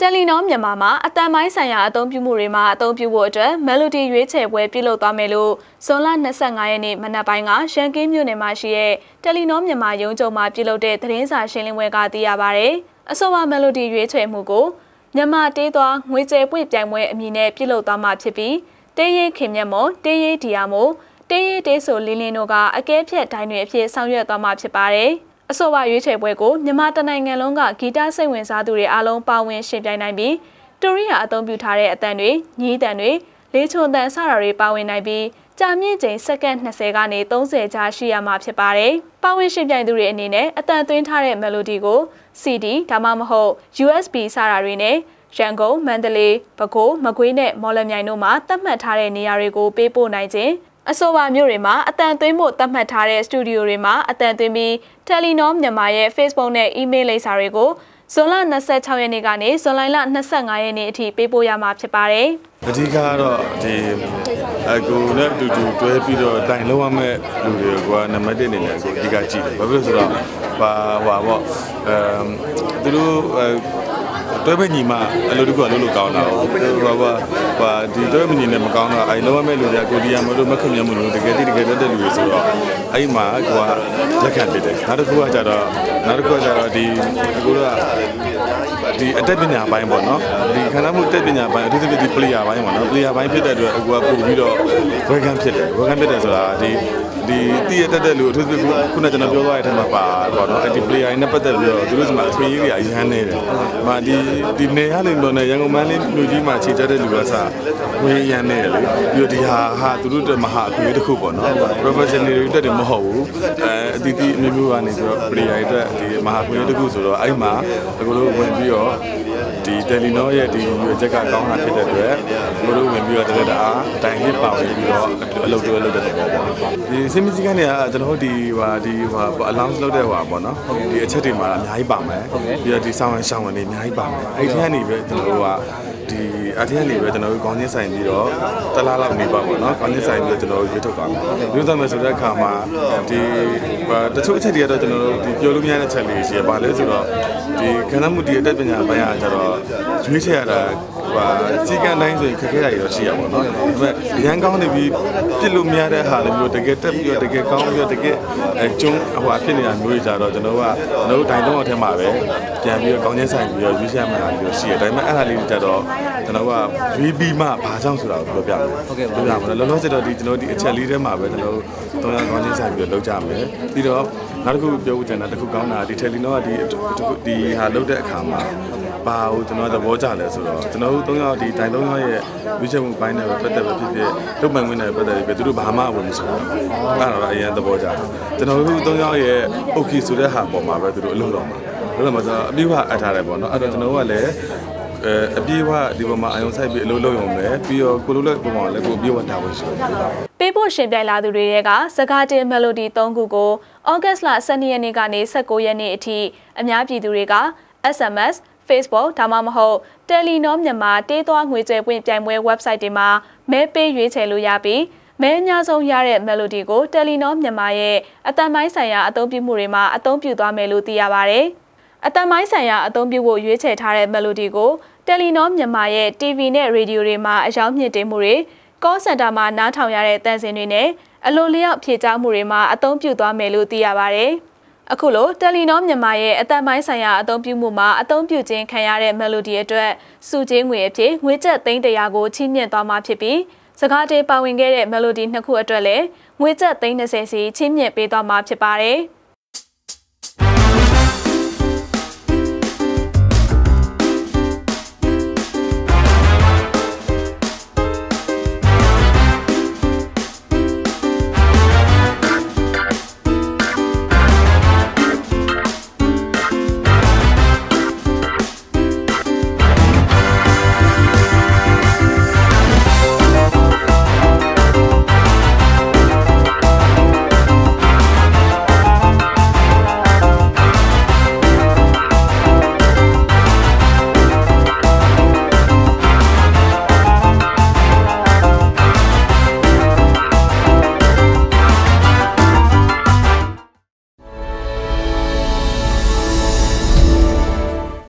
တယ်လီနောမြန်မာမှာအတန်ပိုင်းဆိုင်ရာအသုံးပြုမှုတွေမှာအသုံးပြုဖို့အတွက် Melody ရွေးချယ်ပွဲပြုလုပ်သွားမယ်လို့ဇွန်လ25ရက်နေ့မနက်ပိုင်းကရန်ကင်းမြို့နယ်မှာရှိတဲ့တယ်လီနောမြန်မာရုံးချုပ်မှာပြုလုပ်တဲ့သတင်းစာရှင်းလင်းပွဲကသိရပါဗျ။အဆိုပါ Melody ရွေးချယ်မှုကိုမြန်မာတေးသွားငွေကျဲပွင့်ပြိုင်ပွဲအမည်နဲ့ပြုလုပ်သွားမှာဖြစ်ပြီးတေးရေးခင်မြတ်မော်တေးရေးဒီယာမို့တေးရေးတေးဆိုလင်းလင်းတို့ကအကဲဖြတ်ဒိုင်းတွေအဖြစ်ဆောင်ရွက်သွားမှာဖြစ်ပါတယ်။ အဆိုပါရွေးချယ်ပွဲကိုမြန်မာတနိုင်ငံလုံးကဂီတစိတ်ဝင်စားသူတွေအားလုံးပါဝင်ရှင်ပြိုင်နိုင်ပြီးတူရီယာအသုံးပြုထားတဲ့အတန်တွေညီးတန်တွေလေးချုံတန်စတာတွေပါဝင်နိုင်ပြီးကြာမြင့်ချိန်စက္ကန့်20ကနေ30ကြာရှိရမှာဖြစ်ပါတယ်။ပါဝင်ရှင်ပြိုင်သူတွေအနေနဲ့အတန်သွင်းထားတဲ့ melody ကို CD ဒါမှမဟုတ် USB စတာတွေနဲ့ရန်ကုန်မန္တလေးပဲခူးမကွေးနဲ့မော်လမြိုင်တို့မှာသတ်မှတ်ထားတဲ့နေရာတွေကိုပေးပို့နိုင်ခြင်း အဆိုပါမျိုးတွေမှာအတန်သွင်းဖို့သတ်မှတ်ထားတဲ့စတူဒီယိုတွေမှာအတန်သွင်းပြီး Telenor မြန်မာရဲ့ Facebook နဲ့ email လိပ်စာတွေကိုဇွန်လ26ရက်နေ့ကနေဇွန်လ25ရက်နေ့အထိပေးပို့ရမှာဖြစ်ပါတယ်။အဓိကကတော့ဒီအကူနဲ့အတူတူတွဲပြီးတော့တိုင်လုံးရမဲ့လူတွေကနံပါတ်1အနေနဲ့အကူအဓိကကြည့်တယ်။ဘာဖြစ်လို့ဆိုတော့ဘာဟွာပေါ့အမ်သူတို့ တွဲပဲညီမအလုပ်တကူအလုပ်လုပ်ကောင်းတာဟိုဘာဘာဒီတွဲမညီနဲ့မကောင်းတော့အဲလုံးဝမဲ့လူတွေကကိုဒီယာမလို့မခင်မြတ်မှုလို့တကယ်တကယ်တက်တဲ့လူတွေဆိုတော့အဲ့မှာကိုကလက်ခံဖြစ်တယ်နောက်တစ်ခုကကြတော့နောက်တစ်ခုကကြတော့ဒီကိုက ဒီအတက်ပညာပိုင်းပေါ့နော်ဒီခန္ဓာမှုတက်ပညာပိုင်းအထူးသဖြင့်ဒီ player ပိုင်းပေါ့နော် player ပိုင်းဖြစ်တဲ့အတွက်အကူကပို့ပြီးတော့ welcome ဖြစ်တယ် welcome ဖြစ်တယ်ဆိုတာဒီဒီတည်ရတက်တဲ့လူအထူးသဖြင့်ခုနကျွန်တော်ပြောသွားတဲ့အထက်မှာပါပေါ့နော်အဲ့ဒီ player နဲ့ပတ်သက်ပြီးတော့သူတို့ကမှအခွင့်အရေးတွေအရန်နေတယ်။မာဒီဒီနေရလိမ့်တော့ねရန်ကုန်မန်းလေးမြို့ကြီးမှာခြေကျတဲ့လူကစားဝေးရန်နေတယ်လေ။ပြီးတော့ဒီဟာဟာသူတို့တက်မဟာအခွင့်အရေးတစ်ခုပေါ့နော်။ professional တွေတက်တယ်မဟုတ်ဘူး။အဲအတီးတီးအမျိုးမျိုးကနေပြီးတော့ player တွေတက်ဒီမဟာအခွင့်အရေးတစ်ခုဆိုတော့အဲ့မှာအကလို့ဝင်ပြီးတော့ဒီတယ်လီနောရဲ့ဒီရွေချက်ကကောင်းတာဖြစ်တဲ့အတွက်ဘိုးတို့ဝင်ပြီးတော့တရက်တအားအတိုင်းလေးပါဝင်ပြီးတော့အလုပ်တွေလုပ်တဲ့သဘောပေါ့ဒီစင်မစီကနေကကျွန်တော်တို့ဒီဟာဒီဟာ allowance လုပ်တဲ့ဟာပေါ့နော်ဒီအချက်တွေမှာအများကြီးပါမယ်ပြီးတော့ဒီဆောင်းဝင်ရှောင်းဝင်တွေအများကြီးပါမယ်အဲ့ဒီကနေပဲကျွန်တော်တို့ကဒီ အထက်ကနေပဲကျွန်တော်တို့ခေါင်းချင်းဆိုင်ပြီးတော့တလားလောက်နေပါပေါ့နော်ခေါင်းချင်းဆိုင်ပြီးတော့ကျွန်တော်တို့ရွေးထုတ်သွားမယ်ရွေးသွားမယ်ဆိုတဲ့အခါမှာဒီတချို့အချက်တွေကတော့ကျွန်တော်တို့ဒီပြောလို့မရတဲ့ချက်လေးရှိရပါလဲဆိုတော့ဒီခန္ဓာမှုဒီအတက်ပညာပိုင်းကကျတော့ရွေးချယ်ရတာ ဟိုစီကံတိုင်းဆိုရင်ခက်ခဲတာရောရှိရပါတော့။ဒါပေမဲ့ရန်ကောင်းနေပြီးပြစ်လို့မရတဲ့ဟာလည်းမျိုးတကယ်တက်ပြီးတော့တကယ်ကောင်းပြီးတော့တကယ်အဲကျုံဟိုအဖြစ်နေတာမျိုးကြတော့ကျွန်တော်ကကျွန်တော်တို့တိုင်တော့အထက်မှာပဲပြန်ပြီးတော့ကောင်းချင်းဆိုင်ပြီးတော့ရွေးချယ်မှတာမျိုးရှိရ။ဒါပေမဲ့အဲ့ဒါလေးကြတော့ကျွန်တော်ကရွေးပြီးမှဘာကြောင့်ဆိုတာကိုပြောပြမယ်။ဟုတ်ကဲ့ပါ။ပြောပြမယ်။လောလောဆယ်တော့ဒီကျွန်တော်ဒီအချက်လေးထဲမှာပဲကျွန်တော်တို့တော့ကောင်းချင်းဆိုင်ပြီးတော့လုပ်ကြမယ်။ပြီးတော့နောက်တစ်ခုပြောဦးချင်တာတစ်ခုကောင်းတာဒီ Telenor ကဒီဒီဟာလုပ်တဲ့အခါမှာ ဘာကိုကျွန်တော်သဘောကျလဲဆိုတော့ကျွန်တော်တို့၃ယောက်ဒီတိုင်၃ယောက်ရဲ့ရွေးချယ်မှုပိုင်းနဲ့ပဲပတ်သက်ပဲဖြစ်ဖြစ်လုပ်ပိုင်ခွင့်နဲ့ပတ်သက်ပြီးသူတို့ဘာမှဝင်မဆိုဘူးအဲ့ဒါတော့အရင်သဘောကျတယ်ကျွန်တော်တို့၃ယောက်ရဲ့ okay ဆိုတဲ့ဟာပေါ်မှာပဲသူတို့အလုပ်လုပ်မှာလုပ်မှာဆိုတော့အပြည့်အဝအပ်ထားတယ်ပေါ့နော်အဲ့တော့ကျွန်တော်တို့ကလည်းအဲအပြေးဝဒီပေါ်မှာအယုံဆိုင်ပြီးအလုပ်လုပ်ရုံပဲပြီးတော့ကိုလိုလက်ပုံမှာလည်းကိုအပြေးဝတာဝန်ရှိတယ်ပေးဖို့ရှင်ပြိုင်လာသူတွေရဲ့ကစကားတင် melody 3ခုကိုဩဂတ်စ်လ12ရက်နေ့ကနေ19ရက်နေ့အထိအများပြည်သူတွေက SMS Facebook ဒါမှမဟုတ် Telenor မြန်မာတေးသွားငွေကျဲပွင့်ပြိုင်ပွဲ website တွေမှာမဲပေးရွေးချယ်လို့ရပြီးမဲအများဆုံးရတဲ့ melody ကို Telenor မြန်မာရဲ့အတန်ပိုင်းဆိုင်ရာအသုံးပြုမှုတွေမှာအသုံးပြုသွားမယ်လို့သိရပါဗျ။အတန်ပိုင်းဆိုင်ရာအသုံးပြုဖို့ရွေးချယ်ထားတဲ့ melody ကို Telenor မြန်မာရဲ့ TV နဲ့ radio တွေမှာအယောင်မြင့်တင်မှုတွေ call center မှာနားထောင်ရတဲ့တန်စင်တွေနဲ့အလိုလျောက်ဖြည့်ကြားမှုတွေမှာအသုံးပြုသွားမယ်လို့သိရပါဗျ။ အခုလိုတယ်လီနောမြန်မာရဲ့အသက်ပိုင်းဆိုင်ရာအသုံးပြုမှုမှာအသုံးပြုခြင်းခံရတဲ့ melody အတွက်စုချင်းငွေအဖြစ်ငွေကျပ်သိန်းတရာကိုချီးမြှင့်သွားမှာဖြစ်ပြီးစကားတေးပါဝင်ခဲ့တဲ့ melody နှစ်ခုအတွက်လည်းငွေကျပ်သိန်း30စီချီးမြှင့်ပေးသွားမှာဖြစ်ပါတယ်။